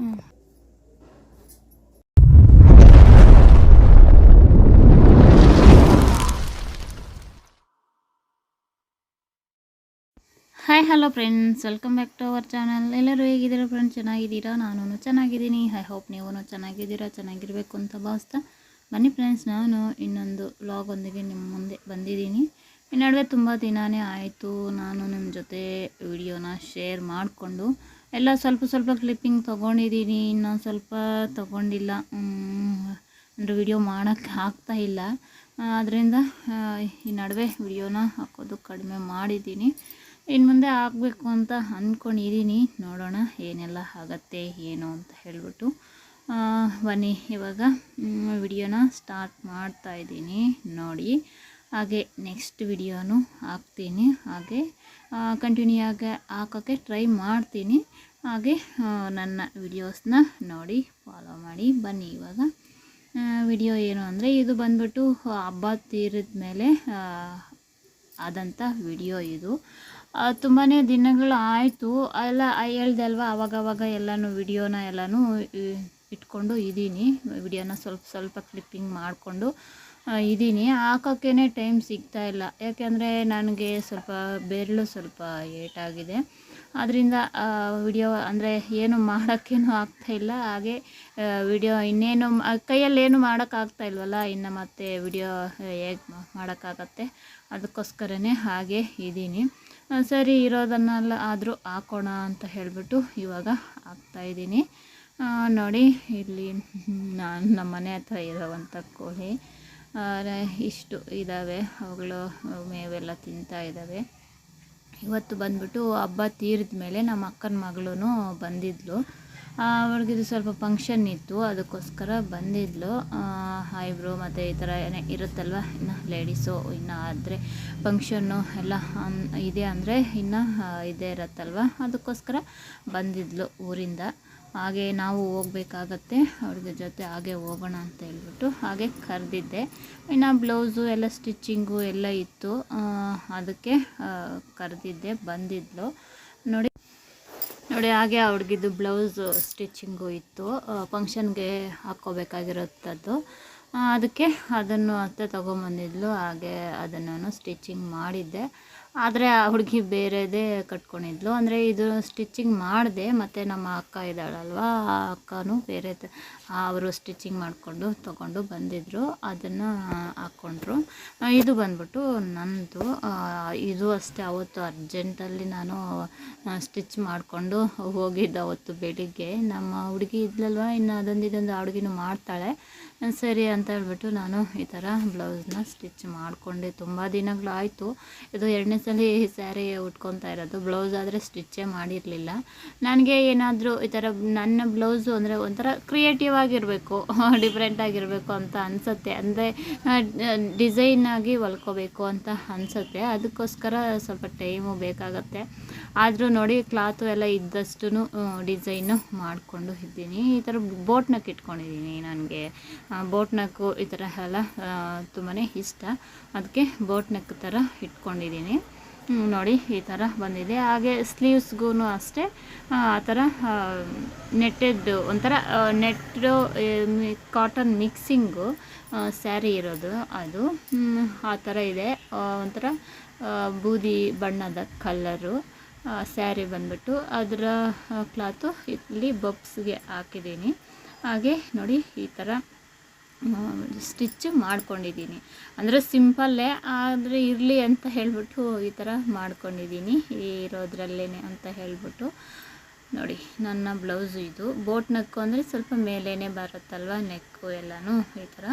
Hi hello friends welcome back to our channel ಎಲ್ಲರೂ ಹೇಗಿದ್ದೀರಾ friends ಚೆನ್ನಾಗಿದ್ದೀರಾ? ನಾನು ಚೆನ್ನಾಗಿದ್ದೀನಿ. ಐ ಹೋಪ್ ನೀವು ಚೆನ್ನಾಗಿದ್ದೀರಾ, ಚೆನ್ನಾಗಿರಬೇಕು ಅಂತ ಭಾವಿಸ್ತಾ. ಬನ್ನಿ ಫ್ರೆಂಡ್ಸ್ ನಾನು ಇನ್ನೊಂದು ವ್ಲಾಗೊಂದಿಗೆ ನಿಮ್ಮ ಮುಂದೆ ಬಂದಿದ್ದೀನಿ. ಈ ನಡುವೆ ತುಂಬ ದಿನಾನೇ ಆಯಿತು. ನಾನು ನಿಮ್ಮ ಜೊತೆ ವಿಡಿಯೋನ ಶೇರ್ ಮಾಡಿಕೊಂಡು. ಎಲ್ಲ ಸ್ವಲ್ಪ ಸ್ವಲ್ಪ ಕ್ಲಿಪ್ಪಿಂಗ್ ತೊಗೊಂಡಿದ್ದೀನಿ ಇನ್ನೊಂದು ಸ್ವಲ್ಪ ತೊಗೊಂಡಿಲ್ಲ. ಅಂದರೆ ವಿಡಿಯೋ ಮಾಡೋಕ್ಕೆ ಆಗ್ತಾ ಇಲ್ಲ. ಅದರಿಂದ ಈ ನಡುವೆ ವಿಡಿಯೋನ ಹಾಕೋದು ಕಡಿಮೆ ಮಾಡಿದ್ದೀನಿ ಇನ್ನು ಮುಂದೆ ಆಗಬೇಕು ಅಂತ ಅಂದ್ಕೊಂಡಿದ್ದೀನಿ ನೋಡೋಣ ಏನೆಲ್ಲ ಆಗತ್ತೆ, ಏನು ಅಂತ ಹೇಳಿಬಿಟ್ಟು. ಬನ್ನಿ, ಇವಾಗ ವಿಡಿಯೋನ ಸ್ಟಾರ್ಟ್ ಮಾಡ್ತಾ ಇದ್ದೀನಿ. ನೋಡಿ, ಹಾಗೆ ನೆಕ್ಸ್ಟ್ ವಿಡಿಯೋನು ಹಾಕ್ತೀನಿ. ಹಾಗೆ ಕಂಟಿನ್ಯೂ ಆಗಿ ಹಾಕೋಕ್ಕೆ ಟ್ರೈ ಮಾಡ್ತೀನಿ. ಹಾಗೆ ನನ್ನ ವಿಡಿಯೋಸ್ನ ನೋಡಿ ಫಾಲೋ ಮಾಡಿ ಬನ್ನಿ ಇವಾಗ. ವಿಡಿಯೋ ಏನು ಅಂದರೆ ಇದು ಬಂದ್ಬಿಟ್ಟು ಹಬ್ಬ ತೀರಿದ ಮೇಲೆ ಆದಂಥ ವಿಡಿಯೋ ಇದು. ತುಂಬಾ ದಿನಗಳು ಆಯಿತು. ಎಲ್ಲ ಹೇಳ್ದೆ ಅಲ್ವಾ ಅವಾಗವಾಗ ಎಲ್ಲನೂ ವಿಡಿಯೋನ ಎಲ್ಲನೂ ಇಟ್ಕೊಂಡು ಇದ್ದೀನಿ. ವಿಡಿಯೋನ ಸ್ವಲ್ಪ ಸ್ವಲ್ಪ ಕ್ಲಿಪ್ಪಿಂಗ್ ಮಾಡಿಕೊಂಡು ಇದ್ದೀನಿ. ಹಾಕೋಕ್ಕೇ ಟೈಮ್ ಸಿಗ್ತಾ ಇಲ್ಲ. ಯಾಕೆಂದರೆ ನನಗೆ ಸ್ವಲ್ಪ ಬೆರಳು ಸ್ವಲ್ಪ ಏಟಾಗಿದೆ. ಅದರಿಂದ ವಿಡಿಯೋ ಅಂದರೆ ಏನು ಮಾಡೋಕ್ಕೇನು ಆಗ್ತಾಯಿಲ್ಲ ಹಾಗೆ ವಿಡಿಯೋ ಇನ್ನೇನು ಕೈಯಲ್ಲಿ ಏನು ಮಾಡೋಕ್ಕಾಗ್ತಾ ಇಲ್ವಲ್ಲ, ಇನ್ನು ಮತ್ತೆ ವಿಡಿಯೋ ಹೇಗೆ ಮಾಡೋಕ್ಕಾಗತ್ತೆ ಅದಕ್ಕೋಸ್ಕರನೇ ಹಾಗೆ ಇದ್ದೀನಿ. ಸರಿ, ಇರೋದನ್ನೆಲ್ಲ ಆದರೂ ಹಾಕೋಣ ಅಂತ ಹೇಳಿಬಿಟ್ಟು ಇವಾಗ ಹಾಕ್ತಾಯಿದ್ದೀನಿ ನೋಡಿ, ಇಲ್ಲಿ ನಾನು ನಮ್ಮ ಮನೆ ಹತ್ರ ಇರೋವಂಥ ಕೋಳಿ. ಇಷ್ಟು ಇದ್ದಾವೆ ಅವುಗಳು ಮೇವೆಲ್ಲ ತಿಂತಾ ಇದ್ದಾವೆ ಇವತ್ತು ಬಂದ್ಬಿಟ್ಟು ಹಬ್ಬ ತೀರಿದ ಮೇಲೆ ನಮ್ಮ ಅಕ್ಕನ ಮಗಳೂ ಬಂದಿದ್ಲು. ಅವ್ರಿಗಿದು ಸ್ವಲ್ಪ ಫಂಕ್ಷನ್ ಇತ್ತು, ಅದಕ್ಕೋಸ್ಕರ ಬಂದಿದ್ಲು. ಐಬ್ರೋ ಮತ್ತು ಈ ಥರ ಏನೇ ಇರುತ್ತಲ್ವ? ಇನ್ನು ಲೇಡೀಸು ಇನ್ನು ಆದರೆ ಫಂಕ್ಷನ್ನು ಎಲ್ಲ ಇದೆ ಅಂದರೆ ಇನ್ನು ಇದೇ ಇರುತ್ತಲ್ವ? ಅದಕ್ಕೋಸ್ಕರ ಬಂದಿದ್ಲು ಊರಿಂದ. ಹಾಗೆ ನಾವು ಹೋಗ್ಬೇಕಾಗತ್ತೆ. ಅವ್ರಿಗೆ ಜೊತೆ ಹಾಗೆ ಹೋಗೋಣ ಅಂತ ಹೇಳ್ಬಿಟ್ಟು ಹಾಗೆ ಕರೆದಿದ್ದೆ. ಇನ್ನು ಬ್ಲೌಸು ಎಲ್ಲ ಸ್ಟಿಚ್ಚಿಂಗು ಎಲ್ಲ ಇತ್ತು. ಅದಕ್ಕೆ ಕರೆದಿದ್ದೆ, ಬಂದಿದ್ಲು. ನೋಡಿ ನೋಡಿ ಹಾಗೆ ಹುಡುಗಿದ್ದು ಬ್ಲೌಸ್ ಸ್ಟಿಚ್ಚಿಂಗು ಇತ್ತು. ಫಂಕ್ಷನ್ಗೆ ಹಾಕ್ಕೋಬೇಕಾಗಿರೋಂಥದ್ದು ಅದಕ್ಕೆ ಅದನ್ನು ಅತ್ತೆ ತೊಗೊಂಬಂದಿದ್ಲು. ಹಾಗೆ ಅದನ್ನು ಸ್ಟಿಚ್ಚಿಂಗ್ ಮಾಡಿದ್ದೆ. ಆದರೆ ಆ ಹುಡುಗಿ ಬೇರೆದೇ ಕಟ್ಕೊಂಡಿದ್ಲು. ಅಂದರೆ ಇದು ಸ್ಟಿಚ್ಚಿಂಗ್ ಮಾಡಿದೆ, ಮತ್ತು ನಮ್ಮ ಅಕ್ಕ ಇದ್ದಾಳಲ್ವಾ, ಆ ಅಕ್ಕನೂ ಬೇರೆ ಅವರು ಸ್ಟಿಚ್ಚಿಂಗ್ ಮಾಡಿಕೊಂಡು ತೊಗೊಂಡು ಬಂದಿದ್ದರು ಅದನ್ನು ಹಾಕ್ಕೊಂಡ್ರು ಇದು ಬಂದ್ಬಿಟ್ಟು ನನ್ನದು ಇದು ಅಷ್ಟೇ, ಅವತ್ತು ಅರ್ಜೆಂಟಲ್ಲಿ ನಾನು ಸ್ಟಿಚ್ ಮಾಡಿಕೊಂಡು ಹೋಗಿದ್ದೆ ಅವತ್ತು ಬೆಳಿಗ್ಗೆ. ನಮ್ಮ ಹುಡುಗಿ ಇದ್ಲಲ್ವ, ಇನ್ನು ಅದೊಂದು ಇದೊಂದು ಆ ಹುಡುಗಿನೂ ಮಾಡ್ತಾಳೆ. ಸರಿ ಅಂತ ಹೇಳ್ಬಿಟ್ಟು ನಾನು ಈ ಥರ ಬ್ಲೌಸ್ನ ಸ್ಟಿಚ್ ಮಾಡಿಕೊಂಡೆ. ತುಂಬ ದಿನಗಳಾಯಿತು. ಇದು ಎರಡನೇ ಸಲ ಈ ಸ್ಯಾರಿ ಉಟ್ಕೊತಾ ಇರೋದು. ಬ್ಲೌಸ್ ಆದರೆ ಸ್ಟಿಚ್ಚೇ ಮಾಡಿರಲಿಲ್ಲ. ನನಗೆ ಏನಾದರೂ ಈ ಥರ ನನ್ನ ಬ್ಲೌಸು ಅಂದರೆ ಒಂಥರ ಕ್ರಿಯೇಟಿವ್ ಆಗಿರಬೇಕು, ಡಿಫ್ರೆಂಟ್ ಆಗಿರಬೇಕು ಅಂತ ಅನಿಸುತ್ತೆ. ಅಂದರೆ ಡಿಸೈನಾಗಿ ಹೊಲ್ಕೋಬೇಕು ಅಂತ ಅನಿಸುತ್ತೆ. ಅದಕ್ಕೋಸ್ಕರ ಸ್ವಲ್ಪ ಟೈಮು ಬೇಕಾಗತ್ತೆ. ಆದರೂ ನೋಡಿ, ಕ್ಲಾತು ಎಲ್ಲ ಇದ್ದಷ್ಟು ಡಿಸೈನು ಮಾಡಿಕೊಂಡು ಇದ್ದೀನಿ. ಈ ಥರ ಬೋಟ್ನಕ್ಕೆ ನಕ್ ಇಟ್ಕೊಂಡಿದ್ದೀನಿ ನನಗೆ. ಬೋಟ್ ನಕ್ಕು ಈ ಥರ ಎಲ್ಲ ತುಂಬಾ ಇಷ್ಟ. ಅದಕ್ಕೆ ಬೋಟ್ ನೆಕ್ ಥರ ಇಟ್ಕೊಂಡಿದ್ದೀನಿ ನೋಡಿ ಈ ಥರ ಬಂದಿದೆ. ಹಾಗೆ ಸ್ಲೀವ್ಸ್ಗೂ ಅಷ್ಟೇ. ಆ ಥರ ನೆಟ್ಟೆಡ್ ಒಂಥರ ನೆಟ್ಟು ಕಾಟನ್ ಮಿಕ್ಸಿಂಗು ಸ್ಯಾರಿ ಇರೋದು ಅದು. ಆ ಥರ ಇದೆ. ಒಂಥರ ಬೂದಿ ಬಣ್ಣದ ಕಲ್ಲರು ಸ್ಯಾರಿ ಬಂದ್ಬಿಟ್ಟು ಅದರ ಕ್ಲಾತು ಇಲ್ಲಿ ಬಬ್ಸ್ಗೆ ಹಾಕಿದ್ದೀನಿ ಹಾಗೆ ನೋಡಿ ಈ ಥರ ಸ್ಟಿಚ್ ಮಾಡ್ಕೊಂಡಿದ್ದೀನಿ. ಅಂದರೆ ಸಿಂಪಲ್ಲೇ ಆದರೆ ಇರಲಿ ಅಂತ ಹೇಳಿಬಿಟ್ಟು ಈ ಥರ ಮಾಡ್ಕೊಂಡಿದ್ದೀನಿ ಇರೋದ್ರಲ್ಲೇ ಅಂತ ಹೇಳಿಬಿಟ್ಟು. ನೋಡಿ, ನನ್ನ ಬ್ಲೌಸು ಇದು. ಬೋಟ್ ನೆಕ್ಕು ಅಂದರೆ ಸ್ವಲ್ಪ ಮೇಲೇ ಬರುತ್ತಲ್ವ ನೆಕ್ಕು ಎಲ್ಲನೂ ಈ ಥರ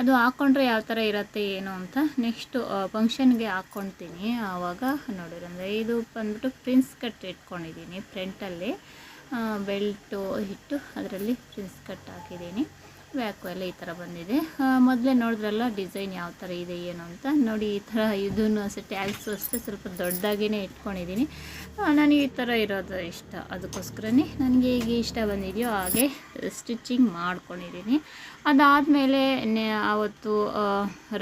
ಅದು ಹಾಕ್ಕೊಂಡ್ರೆ ಯಾವ ಥರ ಇರುತ್ತೆ, ಏನು ಅಂತ ನೆಕ್ಸ್ಟು ಫಂಕ್ಷನ್ಗೆ ಹಾಕ್ಕೊಳ್ತೀನಿ ಆವಾಗ ನೋಡಿರಿ ಅಂದರೆ ಇದು ಬಂದ್ಬಿಟ್ಟು ಪ್ರಿನ್ಸ್ ಕಟ್ ಇಟ್ಕೊಂಡಿದ್ದೀನಿ ಫ್ರಂಟಲ್ಲಿ ಬೆಲ್ಟು ಇಟ್ಟು ಅದರಲ್ಲಿ ಪ್ರಿನ್ಸ್ ಕಟ್ ಹಾಕಿದ್ದೀನಿ. ಬ್ಯಾಕು ಎಲ್ಲ ಈ ಥರ ಬಂದಿದೆ. ಮೊದಲೇ ನೋಡಿದ್ರಲ್ಲ ಡಿಸೈನ್ ಯಾವ ಥರ ಇದೆ, ಏನು ಅಂತ. ನೋಡಿ ಈ ಥರ ಇದನ್ನು ಅಷ್ಟೇ ಟ್ಯಾಗ್ಸು ಅಷ್ಟೇ ಸ್ವಲ್ಪ ದೊಡ್ಡದಾಗೇ ಇಟ್ಕೊಂಡಿದ್ದೀನಿ. ನನಗೆ ಈ ಥರ ಇರೋದು ಇಷ್ಟ. ಅದಕ್ಕೋಸ್ಕರನೇ ನನಗೆ ಈಗ ಇಷ್ಟ ಬಂದಿದೆಯೋ ಹಾಗೆ ಸ್ಟಿಚಿಂಗ್ ಮಾಡ್ಕೊಂಡಿದ್ದೀನಿ. ಅದಾದಮೇಲೆ ಆವತ್ತು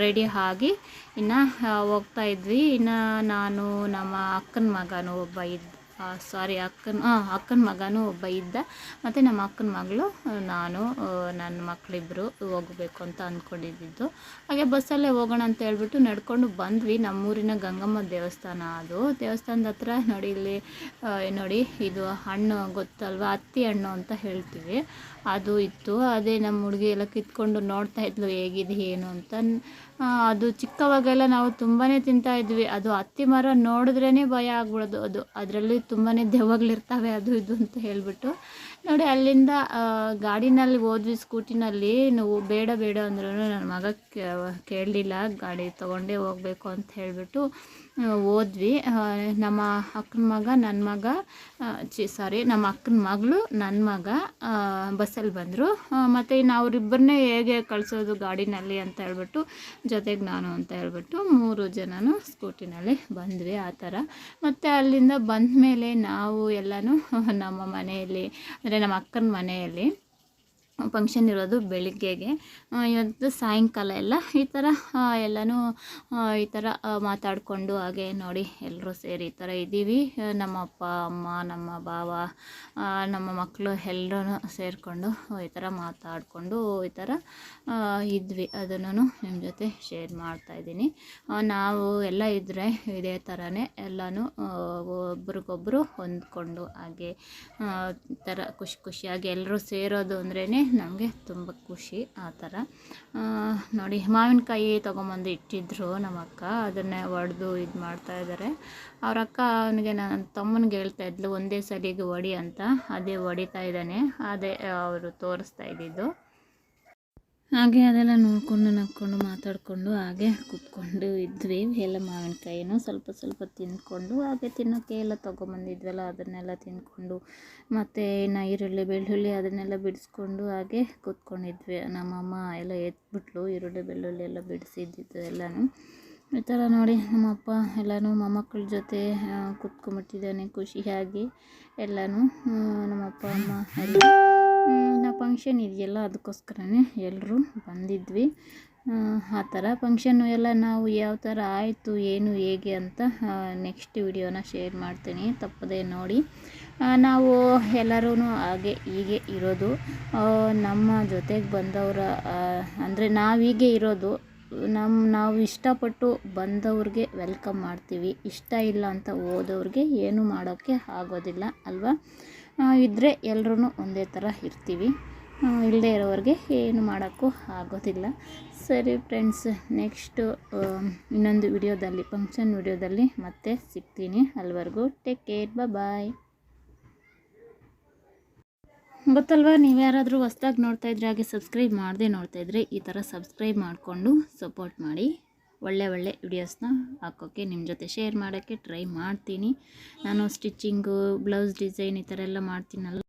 ರೆಡಿ ಆಗಿ ಇನ್ನು ಹೋಗ್ತಾ ಇದ್ವಿ. ಇನ್ನು ನಾನು ನಮ್ಮ ಅಕ್ಕನ ಮಗನೂ ಒಬ್ಬ ಇದ್ದ ಸಾರಿ, ಅಕ್ಕನ ಅಕ್ಕನ ಮಗನೂ ಒಬ್ಬ ಇದ್ದ. ಮತ್ತು ನಮ್ಮ ಅಕ್ಕನ ಮಗಳು ನಾನು ನನ್ನ ಮಕ್ಕಳಿಬ್ಬರು ಹೋಗಬೇಕು ಅಂತ ಅಂದ್ಕೊಂಡಿದ್ದು ಹಾಗೆ ಬಸ್ಸಲ್ಲೇ ಹೋಗೋಣ ಅಂತ ಹೇಳ್ಬಿಟ್ಟು ನಡ್ಕೊಂಡು ಬಂದ್ವಿ. ನಮ್ಮೂರಿನ ಗಂಗಮ್ಮ ದೇವಸ್ಥಾನ ಅದು. ದೇವಸ್ಥಾನದ ಹತ್ರ ನೋಡಿ, ಇಲ್ಲಿ ನೋಡಿ, ಇದು ಹಣ್ಣು, ಗೊತ್ತಲ್ವ? ಹತ್ತಿ ಹಣ್ಣು ಅಂತ ಹೇಳ್ತೀವಿ. ಅದು ಇತ್ತು. ಅದೇ ನಮ್ಮ ಹುಡುಗಿ ಎಲ್ಲ ಕಿತ್ಕೊಂಡು ನೋಡ್ತಾ ಇದ್ಲು, ಹೇಗಿದೆ, ಏನು ಅಂತ. ಅದು ಚಿಕ್ಕವಾಗೆಲ್ಲ ನಾವು ತುಂಬಾ ತಿಂತಾ ಇದ್ವಿ. ಅದು ಅತ್ತಿ ಮರ ನೋಡಿದ್ರೇ ಭಯ ಆಗ್ಬಿಡೋದು. ಅದು ಅದರಲ್ಲಿ ತುಂಬಾ ದೆವ್ವಗಳಿರ್ತವೆ, ಅದು ಇದು ಅಂತ ಹೇಳ್ಬಿಟ್ಟು. ನೋಡಿ, ಅಲ್ಲಿಂದ ಗಾಡಿನಲ್ಲಿ ಹೋದ್ವಿ, ಸ್ಕೂಟಿನಲ್ಲಿ. ನಾವು ಬೇಡ ಬೇಡ ಅಂದ್ರೂ ನನ್ನ ಮಗ ಕೇಳಲಿಲ್ಲ, ಗಾಡಿ ತೊಗೊಂಡೇ ಹೋಗಬೇಕು ಅಂತ ಹೇಳಿಬಿಟ್ಟು ಹೋದ್ವಿ. ನಮ್ಮ ಅಕ್ಕನ ಮಗ ನನ್ನ ಮಗ ಚಿ ಸಾರಿ, ನಮ್ಮ ಅಕ್ಕನ ಮಗಳು ನನ್ನ ಮಗ ಬಸ್ಸಲ್ಲಿ ಬಂದರು. ಮತ್ತು ಇನ್ನು ಅವರಿಬ್ಬರನ್ನೇ ಹೇಗೆ ಕಳಿಸೋದು ಗಾಡಿನಲ್ಲಿ ಅಂತ ಹೇಳ್ಬಿಟ್ಟು, ಜೊತೆಗೆ ನಾನು ಅಂತ ಹೇಳ್ಬಿಟ್ಟು ಮೂರು ಜನನು ಸ್ಕೂಟಿನಲ್ಲಿ ಬಂದ್ವಿ ಆ ಥರ. ಮತ್ತು ಅಲ್ಲಿಂದ ಬಂದ ಮೇಲೆ ನಾವು ಎಲ್ಲನೂ ನಮ್ಮ ಮನೆಯಲ್ಲಿ ಅಂದರೆ ನಮ್ಮ ಅಕ್ಕನ ಮನೆಯಲ್ಲಿ ಫಂಕ್ಷನ್ ಇರೋದು ಬೆಳಿಗ್ಗೆಗೆ. ಇವತ್ತು ಸಾಯಂಕಾಲ ಎಲ್ಲ ಈ ಥರ ಎಲ್ಲನೂ ಈ ಥರ ಮಾತಾಡಿಕೊಂಡು ಹಾಗೆ ನೋಡಿ ಎಲ್ಲರೂ ಸೇರಿ ಈ ಥರ ಇದ್ದೀವಿ. ನಮ್ಮ ಅಪ್ಪ, ಅಮ್ಮ, ನಮ್ಮ ಭಾವ ನಮ್ಮ ಮಕ್ಕಳು ಎಲ್ಲರೂ ಸೇರಿಕೊಂಡು ಈ ಥರ ಮಾತಾಡಿಕೊಂಡು ಈ ಥರ ಇದ್ವಿ. ಅದನ್ನು ನಿಮ್ಮ ಜೊತೆ ಶೇರ್ ಮಾಡ್ತಾಯಿದ್ದೀನಿ ನಾವು ಎಲ್ಲ ಇದ್ದರೆ ಇದೇ ಥರನೇ ಎಲ್ಲನೂ ಒಬ್ರಿಗೊಬ್ಬರು ಹೊಂದ್ಕೊಂಡು ಹಾಗೆ ಥರ ಖುಷಿ ಖುಷಿಯಾಗಿ ಎಲ್ಲರೂ ಸೇರೋದು ಅಂದ್ರೇ ನಮಗೆ ತುಂಬ ಖುಷಿ ಆ ಥರ. ನೋಡಿ, ಮಾವಿನಕಾಯಿ ತೊಗೊಂಬಂದು ಇಟ್ಟಿದ್ರು ನಮ್ಮ ಅಕ್ಕ. ಅದನ್ನೇ ಒಡೆದು ಇದು ಮಾಡ್ತಾ ಇದ್ದಾರೆ ಅವ್ರ ಅಕ್ಕ ಅವನಿಗೆ ನನ್ನ ತಮ್ಮನಿಗೆ ಹೇಳ್ತಾ ಇದ್ಲು, ಒಂದೇ ಸಲಿಗೆ ಒಡಿ ಅಂತ. ಅದೇ ಹೊಡಿತಾ ಇದ್ದಾನೆ. ಅದೇ ಅವರು ತೋರಿಸ್ತಾ ಇದ್ದಿದ್ದು. ಹಾಗೆ ಅದೆಲ್ಲ ನೋಡ್ಕೊಂಡು ನಕ್ಕೊಂಡು ಮಾತಾಡಿಕೊಂಡು ಹಾಗೆ ಕೂತ್ಕೊಂಡು ಇದ್ವಿ. ಎಲ್ಲ ಮಾವಿನಕಾಯಿನೂ ಸ್ವಲ್ಪ ಸ್ವಲ್ಪ ತಿಂದ್ಕೊಂಡು ಹಾಗೆ ತಿನ್ನೋಕ್ಕೆ ಎಲ್ಲ ತೊಗೊಂಬಂದಿದ್ವಲ್ಲ, ಅದನ್ನೆಲ್ಲ ತಿಂದ್ಕೊಂಡು ಮತ್ತು ಇನ್ನು ಈರುಳ್ಳಿ, ಬೆಳ್ಳುಳ್ಳಿ ಅದನ್ನೆಲ್ಲ ಬಿಡಿಸ್ಕೊಂಡು ಹಾಗೆ ಕೂತ್ಕೊಂಡಿದ್ವಿ. ನಮ್ಮಮ್ಮ ಎಲ್ಲ ಎತ್ಬಿಟ್ಲು ಈರುಳ್ಳಿ, ಬೆಳ್ಳುಳ್ಳಿ ಎಲ್ಲ ಬಿಡಿಸಿದ್ದಿದ್ದು ಎಲ್ಲನೂ. ಈ ಥರ ನೋಡಿ ನಮ್ಮಪ್ಪ ಎಲ್ಲನೂ ಮೊಮ್ಮಕ್ಕಳ ಜೊತೆ ಕೂತ್ಕೊಂಬಿಟ್ಟಿದ್ದಾನೆ ಖುಷಿಯಾಗಿ ಎಲ್ಲನೂ. ನಮ್ಮಪ್ಪ, ಅಮ್ಮ ಎಲ್ಲ ಫಂಕ್ಷನ್ ಇದೆಯಲ್ಲ ಅದಕ್ಕೋಸ್ಕರನೇ ಎಲ್ಲರೂ ಬಂದಿದ್ವಿ. ಆ, ಥರ ಫಂಕ್ಷನ್ನು ಎಲ್ಲ ನಾವು ಯಾವ ಥರ ಆಯಿತು ಏನು ಹೇಗೆ ಅಂತ ನೆಕ್ಸ್ಟ್ ವಿಡಿಯೋನ ಶೇರ್ ಮಾಡ್ತೀನಿ. ತಪ್ಪದೆ ನೋಡಿ. ನಾವು ಎಲ್ಲರೂ ಹಾಗೆ ಹೀಗೆ ಇರೋದು. ನಮ್ಮ ಜೊತೆಗೆ ಬಂದವರ ಅಂದರೆ ಹೀಗೆ ಇರೋದು ನಮ್ಮ ನಾವು ಇಷ್ಟಪಟ್ಟು ಬಂದವ್ರಿಗೆ ವೆಲ್ಕಮ್ ಮಾಡ್ತೀವಿ. ಇಷ್ಟ ಇಲ್ಲ ಅಂತ ಹೋದವ್ರಿಗೆ ಏನೂ ಮಾಡೋಕ್ಕೆ ಆಗೋದಿಲ್ಲ ಅಲ್ವಾ? ಇದ್ದರೆ ಎಲ್ಲರೂ ಒಂದೇ ಥರ ಇರ್ತೀವಿ. ಇಲ್ಲದೆ ಇರೋವ್ರಿಗೆ ಏನು ಮಾಡೋಕ್ಕೂ ಆಗೋದಿಲ್ಲ. ಸರಿ ಫ್ರೆಂಡ್ಸ್ ನೆಕ್ಸ್ಟು ಇನ್ನೊಂದು ವಿಡಿಯೋದಲ್ಲಿ ಫಂಕ್ಷನ್ ವಿಡಿಯೋದಲ್ಲಿ ಮತ್ತೆ ಸಿಗ್ತೀನಿ ಅಲ್ಲಿವರೆಗೂ. ಟೇಕ್ ಕೇರ್ ಬಾಯ್ ಗೊತ್ತಲ್ವಾ, ನೀವು ಯಾರಾದರೂ ಹೊಸ್ದಾಗಿ ನೋಡ್ತಾ ಇದ್ರೆ ಹಾಗೆ ಸಬ್ಸ್ಕ್ರೈಬ್ ಮಾಡದೆ ನೋಡ್ತಾ ಇದ್ರೆ ಈ ಥರ ಸಬ್ಸ್ಕ್ರೈಬ್ ಮಾಡಿಕೊಂಡು ಸಪೋರ್ಟ್ ಮಾಡಿ. ಒಳ್ಳೆ ಒಳ್ಳೆ ವಿಡಿಯೋಸ್ನ ಹಾಕೋಕ್ಕೆ ನಿಮ್ಮ ಜೊತೆ ಶೇರ್ ಮಾಡೋಕ್ಕೆ ಟ್ರೈ ಮಾಡ್ತೀನಿ. ನಾನು ಸ್ಟಿಚ್ಚಿಂಗು ಬ್ಲೌಸ್ ಡಿಸೈನ್ ಈ ಥರ ಎಲ್ಲ ಮಾಡ್ತೀನಲ್ಲ.